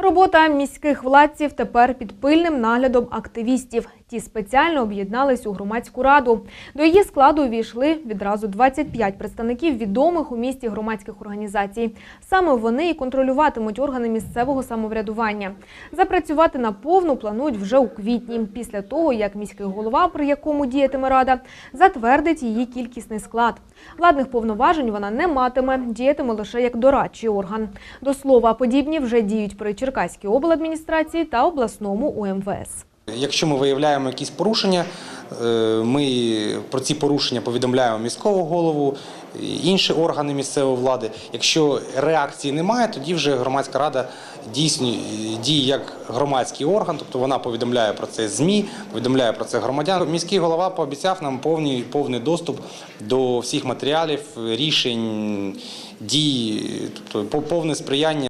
Робота міських владців тепер під пильним наглядом активістів. Ті спеціально об'єднались у громадську раду. До її складу увійшли відразу 25 представників відомих у місті громадських організацій. Саме вони і контролюватимуть органи місцевого самоврядування. Запрацювати на повну планують вже у квітні, після того як міський голова, при якому діятиме рада, затвердить її кількісний склад. Владних повноважень вона не матиме, діятиме лише як дорадчий орган. До слова, подібні вже діють при Черкаській обладміністрації та обласному УМВС. Якщо ми виявляємо якісь порушення, е, ми про ці порушення повідомляємо міського голову, інші органи місцевої влади. Якщо реакції немає, тоді вже громадська рада дійсно діє як громадський орган, тобто вона повідомляє про це ЗМІ, повідомляє про це громадян. Міський голова пообіцяв нам повний, повний доступ до всіх матеріалів, рішень, дій, тобто повне сприяння.